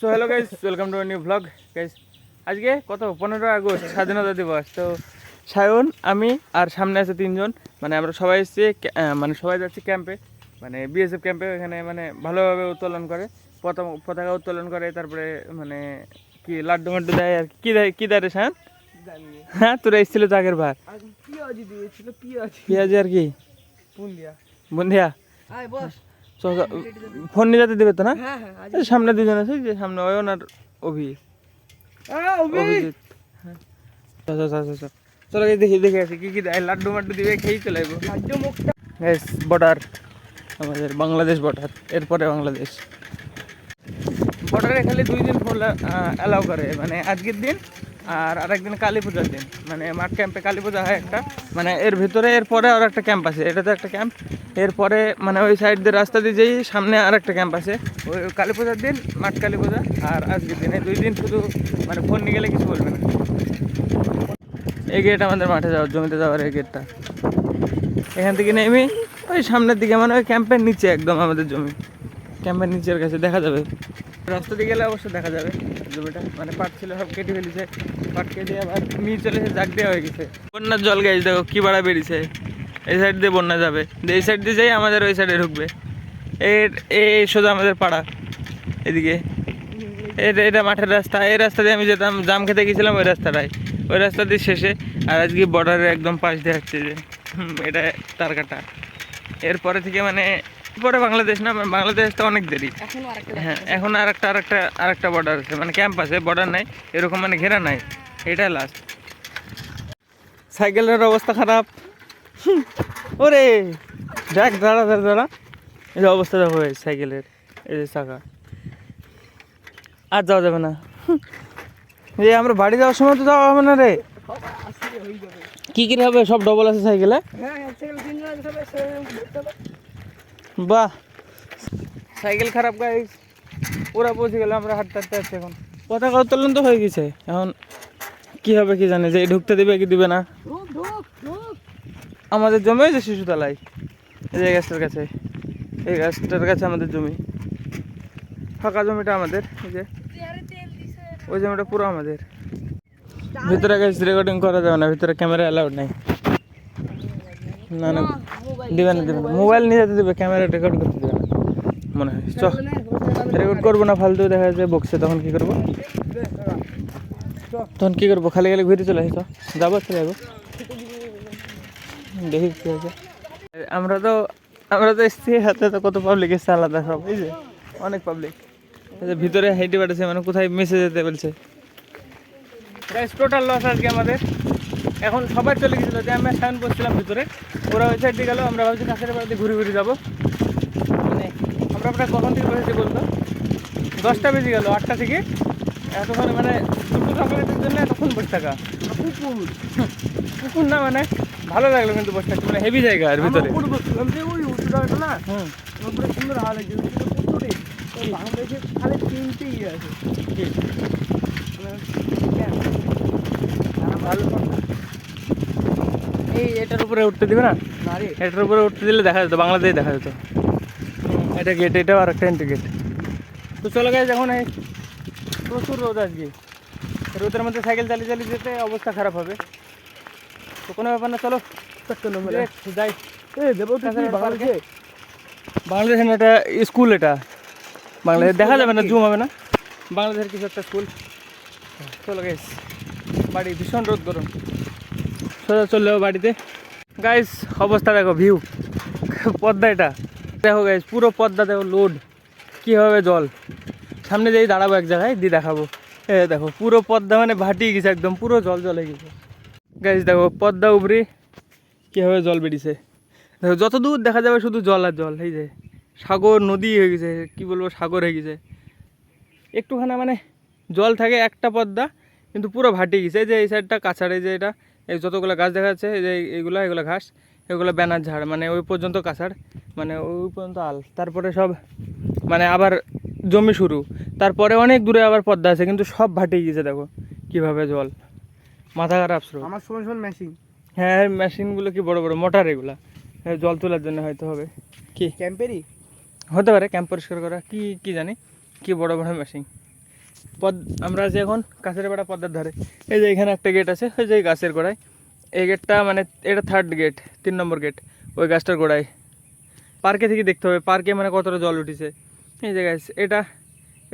So hello guys welcome to new blog guys আজকে কত? পনেরো আগস্ট স্বাধীনতা দিবস। তো সায়ন আমি আর সামনে আছে তিনজন। মানে আমরা সবাই এসেছি মানে সবাই যাচ্ছি ক্যাম্পে মানে বিএসএফ ক্যাম্পে এখানে মানে ভালোভাবে উত্তোলন করে। পতাকা পতাকা উত্তোলন করে তারপরে মানে কি লাড্ডু মাড্ডু দেয় আর কি। দেয় কি দেয় রে সায়ন? হ্যাঁ তোরা এসেছিল বার। আর পিঁয়াজি দিয়েছিল পিঁয়াজি। পেঁয়াজি আর কি? বন্ধিয়া আয় বস। ফোন নিয়ে যেতে দেবে তো না? হ্যাঁ হ্যাঁ সামনে দুজন আছে যে সামনে অয়ন আর অভি অভিজিৎ। হ্যাঁ। চল, চল, দেখি দেখে আসি কি কি দেয়। লাড্ডু মাড্ডু দিবে খেয়েই চলে মুখটা গ্যাস বর্ডার আমাদের বাংলাদেশ বর্ডার এরপরে বাংলাদেশ। বর্ডারে খালি দুই দিন ফোন অ্যালাউ করে মানে আজকের দিন আর আরেকদিন কালী পূজার দিন। মানে মাঠ ক্যাম্পে কালী পূজা হয় একটা। মানে এর ভিতরে, এরপরে আর একটা ক্যাম্প আছে। এটা তো একটা ক্যাম্প এরপরে মানে ওই সাইড দিয়ে রাস্তা দিয়ে যেই সামনে আর একটা ক্যাম্প আছে। ওই কালী পূজার দিন, মাঠ কালী পূজা আর আজকের দিন। দুই দিন শুধু মানে ফোন নিয়ে গেলে কিছু বলবে না। এই গেট আমাদের মাঠে যাওয়ার, জমিতে যাওয়ার এই গেটটা এখান থেকে নেমে ওই সামনের দিকে মানে ওই ক্যাম্পের নিচে একদম আমাদের জমি। ক্যাম্পের নিচের কাছে দেখা যাবে। রাস্তা দিয়ে গেলে অবশ্যই দেখা যাবে। জমিটা মানে পাট ছিল, সব কেটে ফেলেছে। পাট কেটে আবার নিয়ে চলে এসে জাগ দেওয়া হয়ে গেছে। বন্যার জল গাছ, দেখো কি বাড়া বেরিয়েছে এই সাইড দিয়ে বন্যা যাবে। এই সাইড দিয়ে যাই, আমাদের ওই সাইডে ঢুকবে। এর এই সোজা আমাদের পাড়া, এদিকে। এটা এটা মাঠের রাস্তা। এই রাস্তা দিয়ে আমি যেতাম, জাম খেতে গেছিলাম ওই রাস্তাটায়। ওই রাস্তা দিয়ে শেষে, আর আজকে বর্ডারের একদম পাশ দিয়ে হচ্ছে যে। এটা তার কাটা। এরপরে থেকে মানে পরে বাংলাদেশ না মানে বাংলাদেশ তো অনেক দেরি। হ্যাঁ এখন আর একটা আর একটা আর একটা বর্ডার আছে। মানে ক্যাম্প আছে বর্ডার নাই এরকম মানে ঘেরা নাই। এটা লাস্ট সাইকেলের অবস্থা খারাপ। ওরে দেখ দাঁড়া দাঁড়া দাঁড়া। এই অবস্থা দেখো সাইকেলের এই যে চাকা। আর যাওয়া যাবে না। এই আমরা বাড়ি যাওয়ার সময় তো যাওয়া হবে না রে। কি কি হবে? সব ডবল আছে সাইকেলে? হ্যাঁ সাইকেল বাহ। সাইকেল খারাপ গাইস ওরা পৌঁছে গেল আমরা হাঁটতে হাঁটতে আছি এখন। পতাকা উত্তোলন তো হয়ে গেছে? এখন কি হবে কি জানে যে ঢুকতে দিবে কি দিবে না। আমাদের জমি যে শিশুতলায়। এই যে এই গাছটার কাছে। এই গাছটার কাছে আমাদের জমি। ফাঁকা জমিটা আমাদের এই যে। ওই জমিটা পুরো আমাদের। ভিতরে গাছ রেকর্ডিং করা যাবে না ভিতরে ক্যামেরা অ্যালাউড নাই। না না, দিবে না দিবে না। মোবাইল নিয়ে যেতে দিবে, ক্যামেরা রেকর্ড করতে দিবে না। মনে হয়। চ রেকর্ড করব না, ফালতু দেখা যায় বকছে তখন কি করব? তখন কি করব? খালি খালি ঘুরে চলে আসি তো যাব চলে যাব দেখি কি আছে। আমরা তো আমরা তো এসছি, হাতে তো কত পাবলিক এসছে, আলাদা সব, এই যে, অনেক পাবলিক ভিতরে হাইটে বাড়েছে মানে কোথায় মেসে যেতে বলছে। টোটাল লস আজকে আমাদের। এখন সবাই চলে গেছিল যে আমরা সায়ন বসছিলাম ভিতরে। ওরা ওই সাইড দিয়ে গেল আমরা ভাবছি কাছের বাড়িতে ঘুরে ঘুরে যাব। মানে আমরা প্রায় কখন থেকে বসেছি বলতো? দশটা বেজে গেল আটটা থেকে। এতক্ষণ মানে দুপুর চকলেটের জন্য এতক্ষণ বসে থাকা। কুকুর। কুকুর না মানে ভালো লাগল কিন্তু বসে থাকতে মানে হেভি জায়গা আর ভিতরে। না? হুম। সুন্দর হাওয়া লাগছে পুকুরে ওই বাংলাদেশে খালি তিনটে ইয়ে আছে? মানে ভালো। এই এটার উপরে উঠতে দিবে না? এটার উপরে উঠতে দিলে দেখা যেত বাংলাদেশ দেখা যেত। এটা গেট এটাও আর একটা এন্ট্রি গেট তো চলো গেছে এখন এই প্রচুর রোদ আজকে। রোদের মধ্যে সাইকেল চালিয়ে চালিয়ে যেতে অবস্থা খারাপ হবে। তো কোনো ব্যাপার না চলো। যাই। বাংলাদেশের এটা স্কুল এটা। বাংলাদেশ দেখা যাবে না জুম হবে না? বাংলাদেশের কিছু একটা স্কুল চলো গেছে বাড়ি ভীষণ রোদ গরম। সোজা চলে যাব বাড়িতে। গাইস অবস্থা দেখো ভিউ পদ্মা এটা। দেখো গাইস পুরো পদ্মা দেখো লোড কীভাবে জল? সামনে যেই দাঁড়াবো এক জায়গায়, দিয়ে দেখাবো। এ দেখো, পুরো পদ্মা মানে ভাটিয়ে গেছে একদম, পুরো জল জলে গেছে। গাইস দেখো, পদ্মা উপরে কীভাবে জল বেরিয়েছে। দেখো, যত দূর দেখা যাবে শুধু জল আর জল, এই যে সাগর, নদী হয়ে গেছে, কি বলব, সাগর হয়ে গেছে। একটুখানা মানে জল থাকে একটা পদ্মা, কিন্তু পুরো ভাটিয়ে গেছে। এই যে এই সাইডটা কাছাড় যে এটা এই যতগুলো গাছ দেখা যাচ্ছে এই যে এইগুলো এগুলো ঘাস এগুলো ব্যানার ঝাড় মানে ওই পর্যন্ত কাছাড় মানে ওই পর্যন্ত আল। তারপরে সব মানে আবার জমি শুরু। তারপরে অনেক দূরে আবার পদ্মা আছে কিন্তু সব ভাটিয়ে গেছে দেখো কীভাবে জল। মাথা খারাপ স্রোত আমার সময় সময় মেশিন হ্যাঁ মেশিনগুলো কি বড় বড় মোটর এগুলা। হ্যাঁ, জল তোলার জন্য হয়তো হবে। কি? ক্যাম্পেরই হতে পারে ক্যাম্প পরিষ্কার করা কি কি জানি কি বড় বড় মেশিন পদ আমরা আছি এখন কাছের বেড়া পদ্মার ধারে এই যে এখানে একটা গেট আছে ওই যে এই গাছের গোড়ায়। এই গেটটা মানে এটা থার্ড গেট তিন নম্বর গেট ওই গাছটার গোড়ায়। পার্কে থেকে দেখতে হবে পার্কে মানে কতটা জল উঠেছে। এই যে গাছ এটা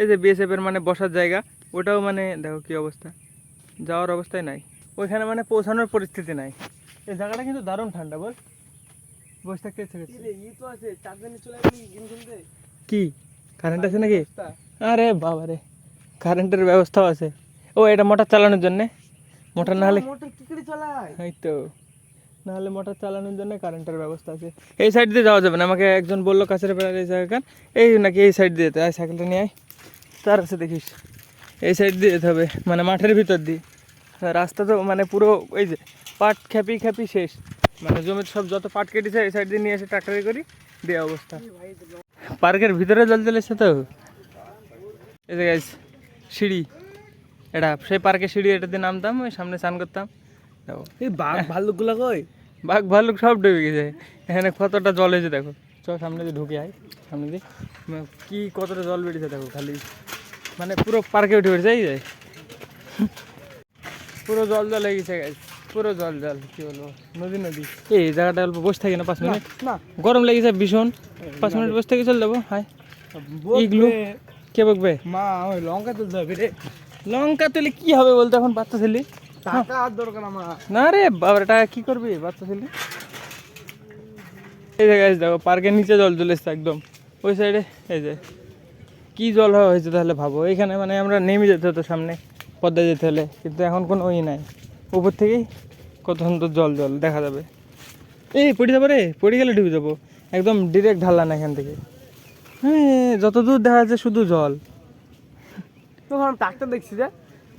এই যে বিএসএফের মানে বসার জায়গা ওটাও মানে দেখো কি অবস্থা। যাওয়ার অবস্থায় নাই। ওইখানে মানে পৌঁছানোর পরিস্থিতি নাই। এই জায়গাটা কিন্তু দারুণ ঠান্ডা বল। বসে থাকতে ইচ্ছে করছে। ই তো আছে চার চলে গেলি গেম খেলতে? কি? কারেন্ট আছে নাকি? আরে বাবা রে কারেন্টের ব্যবস্থাও আছে। ও এটা মোটর চালানোর জন্য? মোটর না হলে মোটর কি করে চালায়? এই তো। নাহলে মোটর চালানোর জন্য কারেন্টের ব্যবস্থা আছে। এই সাইড দিয়ে যাওয়া যাবে না আমাকে একজন বলল কাছের বেড়ার এই জায়গা এই নাকি এই সাইড দিয়ে যেতে হয় সাইকেলটা নিয়ে আয়। তার আছে দেখিস। এই সাইড দিয়ে যেতে হবে মানে মাঠের ভিতর দিয়ে। রাস্তা তো মানে পুরো ওই যে পাট খ্যাপি খ্যাপি শেষ। মানে জমির সব যত পাট কেটেছে এই সাইড দিয়ে নিয়ে এসে ট্রাক্টরে করি দেওয়া অবস্থা। পার্কের ভিতরে জল চলেছে তো? এই যে সিঁড়ি। এটা সেই পার্কে সিঁড়ি এটা দিয়ে নামতাম ওই সামনে স্নান করতাম। এই বাঘ ভাল্লুকগুলা কই? বাঘ ভাল্লুক সব ডুবে গেছে। এখানে কতটা জল হয়েছে দেখো। চ সামনে দিয়ে ঢুকে আয় সামনে দিয়ে। কি কতটা জল বেরিয়েছে দেখো খালি। মানে পুরো পার্কে উঠে পড়েছে এই যে। পুরো জল জল হয়ে গেছে পুরো জল জল কি বলব? নদী নদী। এই জায়গাটা অল্প বসে থাকি না পাঁচ মিনিট। না। গরম লেগেছে ভীষণ। পাঁচ মিনিট বসে থেকে চলে যাব হাই ইগলু। কে বকবে? মা ওই লঙ্কা তুলতে হবে রে। লঙ্কা তুলে কি হবে বলতে এখন বাচ্চা ছেলে? টাকা আর দরকার আমার। না রে বাবার টাকা কি করবি বাচ্চা ছেলে? এই জায়গায় দেখো পার্কের নিচে জল চলে এসছে একদম। ওই সাইডে এই যে। কি জল হওয়া হয়েছে তাহলে ভাবো। এখানে মানে আমরা নেমে যেতে হতো সামনে পদ্মায় যেতে হলে। কিন্তু এখন কোনো ওই নাই। উপর থেকেই কত সুন্দর জল জল দেখা যাবে। এই পড়ে যাব রে পড়ে গেলে ডুবে যাব। একদম ডিরেক্ট ঢাললা না এখান থেকে। হ্যাঁ যত দূর দেখা যাচ্ছে শুধু জল। তখন ট্রাক্টর দেখছি যে।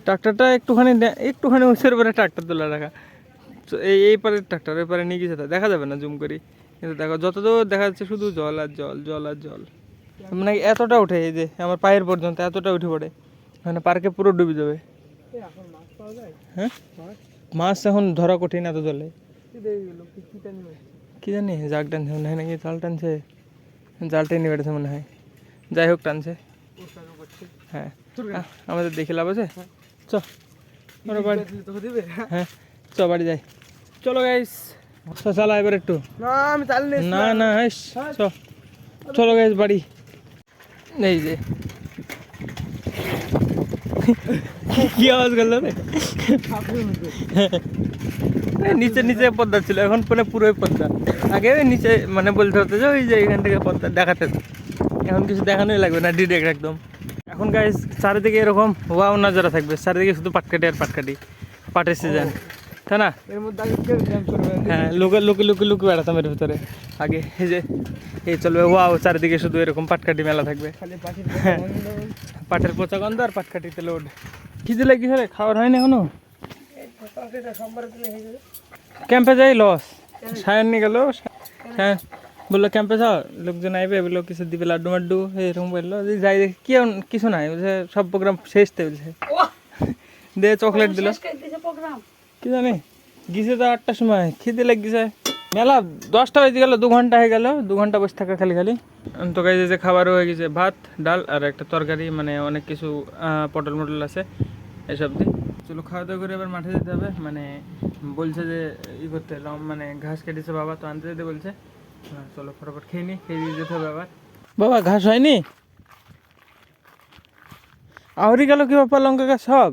ট্রাক্টরটা একটুখানি একটুখানি উঁচের উপরে ট্রাক্টর তোলা রাখা। এই এই পারে ট্রাক্টর ওই পারে নিয়ে গেছে দেখা যাবে না জুম করি। কিন্তু দেখো যতদূর দেখা যাচ্ছে শুধু জল আর জল জল আর জল। মানে এতটা উঠে এই যে আমার পায়ের পর্যন্ত এতটা উঠে পড়ে। মানে পার্কে পুরো ডুবে যাবে। মাছ হ্যাঁ? মাছ এখন ধরা কঠিন এত জলে। কি জানি জাল টানছে নাকি জাল টানছে। জাল টেনে বেড়েছে মনে হয়। যাই হোক টানছে। হ্যাঁ। আমাদের দেখে লাভ আছে? চ। বাড়ি দিবে হ্যাঁ। চ বাড়ি যাই। চলো গাইস চালা এবার একটু। না আমি চালিয়ে না না হাইস চ। চলো গাইস বাড়ি। এই যে। কি আওয়াজ করলাম নিচে নিচে পদ্মা ছিল, এখন মানে পুরোই পদ্মা। আগে নিচে মানে বলতে হতো যে ওই যে এখান থেকে পদ্মা দেখাতে। এখন কিছু দেখানোই লাগবে না ডিরেক্ট একদম। এখন গাছ চারিদিকে এরকম ওয়াও নজরা থাকবে, চারিদিকে শুধু পাটকাটি আর পাটকাটি পাটের সিজন তাই না? এর মধ্যে আগে কেউ জ্যাম হ্যাঁ লোকে লোকে লোকে লোকে বেড়াতাম এর ভিতরে। আগে এই যে এই চলবে ওয়াও চারিদিকে শুধু এরকম পাটকাটি মেলা থাকবে। হ্যাঁ। পাটের পচা গন্ধ আর পাটকাটিতে লোড খিদে লাগিয়েছে রে খাওয়ার হয় না এখনও? হয়ে ক্যাম্পে যাই লস সায়ন নিয়ে গেল। হ্যাঁ বলল ক্যাম্পে যাও? লোকজন আইবে বলল কিছু দিবে লাড্ডু মাড্ডু? এরকম বলল যে যাই দেখি। কি কিছু নাই বলছে সব প্রোগ্রাম শেষ তো বলছে। দিয়ে চকলেট দিল। কি জানি গিয়েছে তো আটটার সময় খিদে লেগেছে। মেলা দশটা বেজে গেল দু ঘণ্টা হয়ে গেল দু ঘণ্টা বসে থাকা খালি খালি। তো গাইছে যে খাবারও হয়ে গেছে ভাত ডাল আর একটা তরকারি মানে অনেক কিছু পটল মটল আছে এসব দিয়ে। চলো খাওয়া দাওয়া করে এবার মাঠে যেতে হবে মানে বলছে যে ই করতে মানে ঘাস কেটেছে বাবা তো আনতে যেতে বলছে। হ্যাঁ, চলো ফটাফট খেয়ে নি খেয়ে দিয়ে যেতে হবে আবার। বাবা ঘাস হয়নি? আহরি গেল কি বাপা লঙ্কা গাছ সব?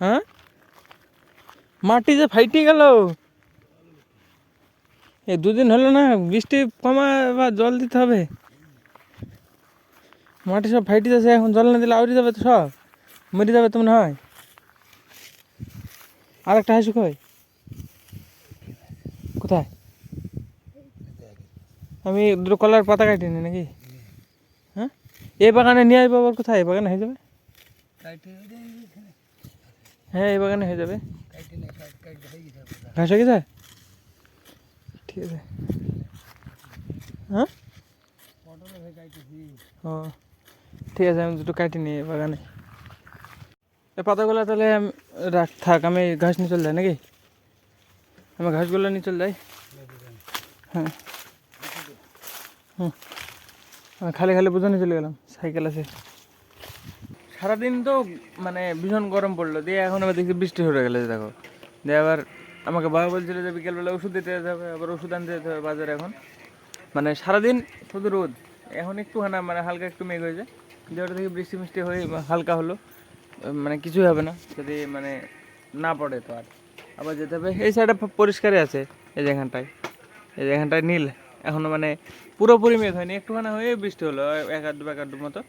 হ্যাঁ? মাটি যে ফাইটে গেল। এ দুদিন হলো না, বৃষ্টি কমা বা জল দিতে হবে। মাটি সব ফাইটে যাচ্ছে, এখন জল না দিলে আউরি যাবে তো সব, মরে যাবে তো মনে হয়। আর একটা হাসু কই? কোথায়? আমি দুটো কলার পাতা কাটিনি নাকি? হ্যাঁ? এই বাগানে নিয়ে আসব আবার কোথায়? এই বাগানে হয়ে যাবে? হ্যাঁ এই বাগানে হয়ে যাবে। ঘাস হয়ে গেছে? ঠিক আছে। হ্যাঁ? ও ঠিক আছে আমি দুটো কাটি নিই বাগানে। এই পাতাগুলো তাহলে রাখ থাক আমি ঘাস নিয়ে চলে যাই নাকি? আমি ঘাসগুলো নিয়ে চলে যাই। হ্যাঁ। হুম। খালি খালি বুঝানি চলে গেলাম সাইকেল আছে। সারাদিন তো মানে ভীষণ গরম পড়ল। দিয়ে এখন আবার দেখি বৃষ্টি হয়ে গেলে দেখো। দিয়ে আবার আমাকে বাবা বলছিল যে বিকেলবেলা ওষুধ দিতে যেতে হবে, আবার ওষুধ আনতে যেতে হবে বাজারে এখন। মানে সারাদিন শুধু রোদ। এখন একটু হানা মানে হালকা একটু মেঘ হয়েছে। যে ওটা থেকে বৃষ্টি মিষ্টি হয়ে হালকা হলো। মানে কিছুই হবে না, যদি মানে না পড়ে তো আর। আবার যেতে হবে, এই সাইডে পরিষ্কারই আছে, এই যেখানটায় এই যেখানটায় নীল। এখনও মানে পুরোপুরি মেঘ হয়নি। একটুখানি হয়ে বৃষ্টি হলো এক আধ এক আধ মতো।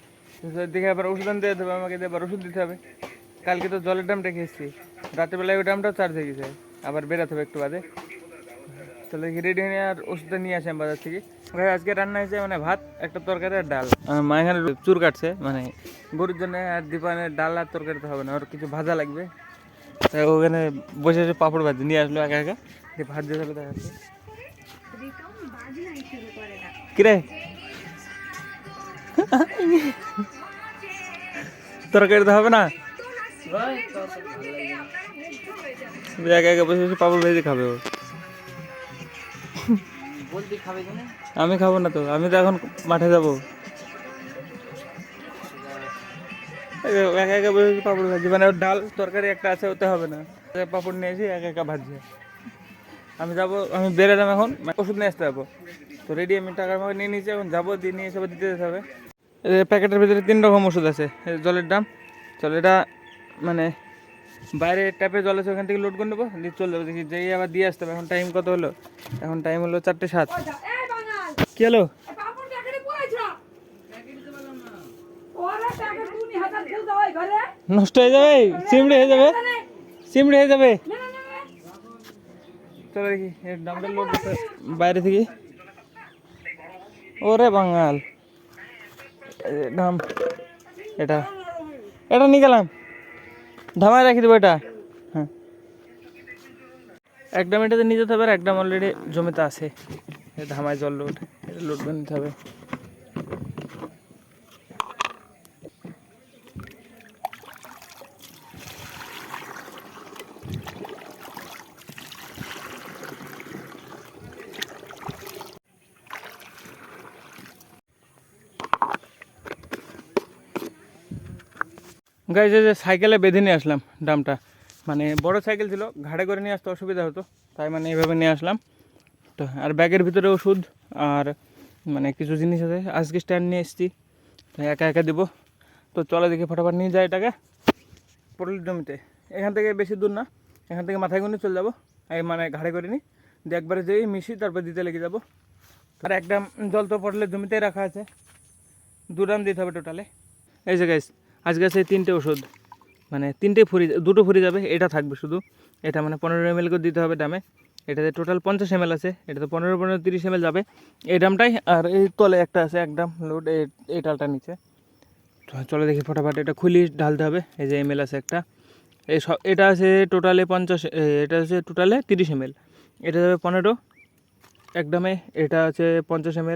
দেখে আবার ওষুধ আনতে যেতে হবে আমাকে দিয়ে আবার ওষুধ দিতে হবে। কালকে তো জলের ড্রামটা খেয়েছি। রাত্রেবেলায় ওই ড্রামটাও চার্জ হয়ে গেছে। আবার বেরাতে হবে একটু বাদে। তাহলে রেডি হয়ে আর ওষুধটা নিয়ে আসি আমি বাজার থেকে। ভাই আজকে রান্না হয়েছে মানে ভাত একটা তরকারি আর ডাল। মা এখানে চুর কাটছে মানে গরুর জন্য আর দীপানের ডাল আর তরকারি তো হবে না ওর কিছু ভাজা লাগবে। তাই ওখানে বসে বসে পাপড় ভাজি নিয়ে আসলো একা একা। দিয়ে ভাত দিয়ে ফেলে দেখা কিরে? তরকারি তো হবে না? একা একা বসে বসে পাপড় ভেজে খাবে ও। আমি খাব না তো, আমি তো এখন মাঠে যাব। একা একা বসে বসে পাপড় ভাজি মানে ডাল তরকারি একটা আছে, ওতে হবে না। পাপড় নিয়ে এসে একা একা ভাজি আমি যাব, আমি বেরোলাম এখন মানে ওষুধ নিয়ে আসতে যাব। তো রেডি আমি টাকার মাকে নিয়ে নিয়েছি এখন যাব দিয়ে নিয়ে এসে দিতে যেতে হবে। এই প্যাকেটের ভিতরে তিন রকম ওষুধ আছে জলের দাম। চল এটা মানে বাইরে ট্যাপে জল আছে ওখান থেকে লোড করে নেব দিয়ে চলে যাব। দেখি যেই আবার দিয়ে আসতে হবে এখন টাইম কত হলো? এখন টাইম হলো চারটে সাত। কি হলো? নষ্ট হয়ে যাবে চিমড়ি হয়ে যাবে চিমড়ি হয়ে যাবে। চলো দেখি এর দামটা লোড বাইরে থেকে। ওরে বাঙাল। এটা এটা নিয়ে গেলাম। ধামায় রাখি দেবো এটা। হ্যাঁ। একদম এটাতে নিয়ে যেতে হবে আর একদম অলরেডি জমিতে আছে। ধামায় জল লোড এটা লোড নিতে হবে। গাইজ যে সাইকেলে বেঁধে নিয়ে আসলাম দামটা মানে বড় সাইকেল ছিল, ঘাড়ে করে নিয়ে আসতে অসুবিধা হতো, তাই মানে এইভাবে নিয়ে আসলাম। তো আর ব্যাগের ভিতরে ওষুধ আর মানে কিছু জিনিস আছে, আজকে স্ট্যান্ড নিয়ে এসেছি তো একা একা দিব। তো চলে দেখি ফটাফট নিয়ে যাই এটাকে পটলের জমিতে। এখান থেকে বেশি দূর না, এখান থেকে মাথায় গুনে চলে যাব, এই মানে ঘাড়ে করে নিই। দিয়ে একবারে যেই মিশি, তারপর দিতে লেগে যাব। আর একটা জল তো পটলের জমিতেই রাখা আছে, দু ড্রাম দিতে হবে টোটালে এই যে গাইস আজকে আছে তিনটে ওষুধ। মানে তিনটে ফুরি, দুটো ফুরি যাবে, এটা থাকবে শুধু। এটা মানে পনেরো এম করে দিতে হবে ডামে এটাতে টোটাল পঞ্চাশ এম আছে, এটাতে পনেরো পনেরো, তিরিশ এম যাবে। এই ড্রামটাই আর এই তলে একটা আছে, এক ডাম লোড এই ডালটা নিচে। চলে দেখি ফটাফট, এটা খুলি, ঢালতে হবে। এই যে এম আছে একটা। এই সব, এটা আছে টোটালে পঞ্চাশ এটা আছে টোটালে তিরিশ এম এটা যাবে পনেরো, এক ডামে এটা আছে পঞ্চাশ এম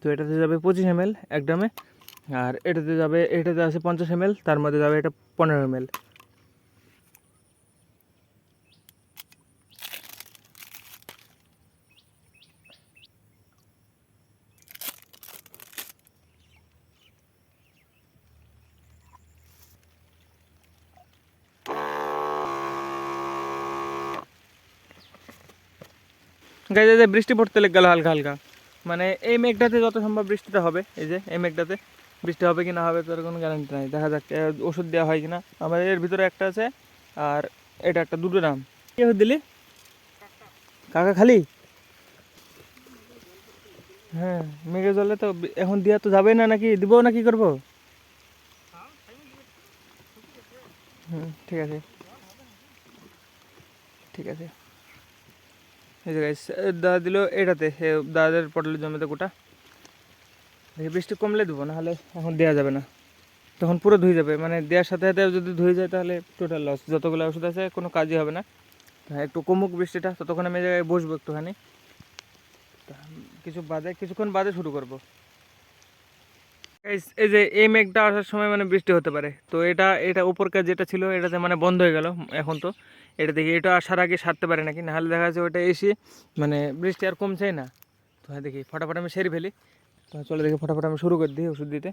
তো এটাতে যাবে পঁচিশ এম এক ডামে আর এটাতে যাবে, এটাতে আছে পঞ্চাশ এম তার মধ্যে যাবে এটা পনেরো এম এই যে বৃষ্টি পড়তে লেগে গেল হালকা হালকা। মানে এই মেঘটাতে যত সম্ভব বৃষ্টিটা হবে, এই যে এই মেঘটাতে। বৃষ্টি হবে কি না হবে তার কোনো গ্যারান্টি নাই। দেখা যাক ওষুধ দেওয়া হয় কি না। আমার এর ভিতরে একটা আছে, আর এটা একটা দুটো নাম। কি ওষুধ দিলি? কাকা খালি? হ্যাঁ মেঘে জলে তো এখন দেওয়া তো যাবে না নাকি? দিব না কি করব? হুম, ঠিক আছে। ঠিক আছে। এই যে দাদা দিল এটাতে দাদাদের পটলের জমিতে গোটা। দেখি বৃষ্টি কমলে দেবো, নাহলে এখন দেওয়া যাবে না। তখন পুরো ধুয়ে যাবে মানে দেওয়ার সাথে সাথে যদি ধুয়ে যায় তাহলে টোটাল লস যতগুলো ওষুধ আছে, কোনো কাজই হবে না। হ্যাঁ একটু কমুক বৃষ্টিটা, ততক্ষণ আমি জায়গায় বসবো একটুখানি। কিছু বাদে, কিছুক্ষণ বাদে শুরু করব। এই- যে এই মেঘটা আসার সময় মানে বৃষ্টি হতে পারে। তো এটা এটা উপরকার যেটা ছিল, এটাতে মানে বন্ধ হয়ে গেল এখন তো। এটা দেখি, এটা আসার আগে সারতে পারে নাকি? নাহলে দেখা যাচ্ছে ওটা এসে মানে বৃষ্টি আর কমছেই না। তো হ্যাঁ দেখি, ফটাফট আমি সেরে ফেলি। তো চলে দেখে ফটাফট আমি শুরু করে দিই ওষুধ দিতে।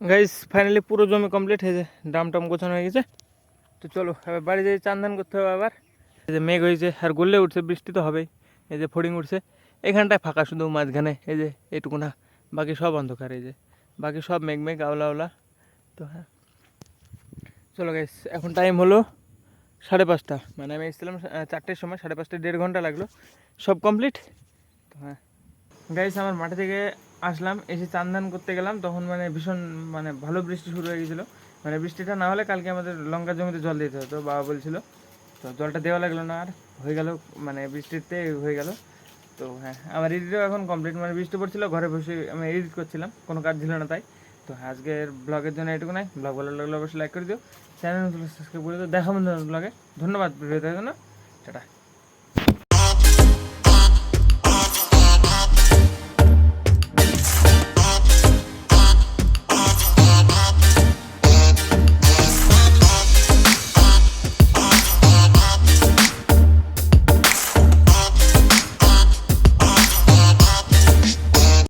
গাইস ফাইনালি পুরো জমি কমপ্লিট হয়েছে। ডাম টাম গোছানো হয়ে গেছে। তো চলো, এবার বাড়ি যেয়ে চান ধান করতে হবে আবার। এই যে মেঘ হয়েছে, আর গললে উঠছে, বৃষ্টি তো হবেই। এই যে ফড়িং উঠছে। এখানটায় ফাঁকা শুধু মাঝখানে, এই যে এটুকু না, বাকি সব অন্ধকার, এই যে। বাকি সব মেঘ মেঘ, আওলা আওলা। তো হ্যাঁ। চলো গাইস এখন টাইম হলো সাড়ে পাঁচটা। মানে আমি এসেছিলাম চারটের সময়, সাড়ে পাঁচটা, দেড় ঘণ্টা লাগল। সব কমপ্লিট তো হ্যাঁ। গাইস আমার মাঠে থেকে আসলাম, এসে চান ধান করতে গেলাম, তখন মানে ভীষণ মানে ভালো বৃষ্টি শুরু হয়ে গেছিল। মানে বৃষ্টিটা না হলে কালকে আমাদের লঙ্কা জমিতে জল দিতে হতো, বাবা বলছিল। তো জলটা দেওয়া লাগল না আর, হয়ে গেল মানে বৃষ্টিতে হয়ে গেল। তো হ্যাঁ আমার এডিটও এখন কমপ্লিট মানে বৃষ্টি পড়ছিল, ঘরে বসে আমি এডিট করছিলাম, কোনো কাজ ছিল না তাই। তো আজকের ব্লগের জন্য এটুকু নাই ব্লগ ভালো লাগলে অবশ্যই লাইক করে দিও। চ্যানেল সাবস্ক্রাইব করে দিও, দেখা বন্ধু ব্লগে ধন্যবাদ ভিডিও দেখার জন্য টাটা।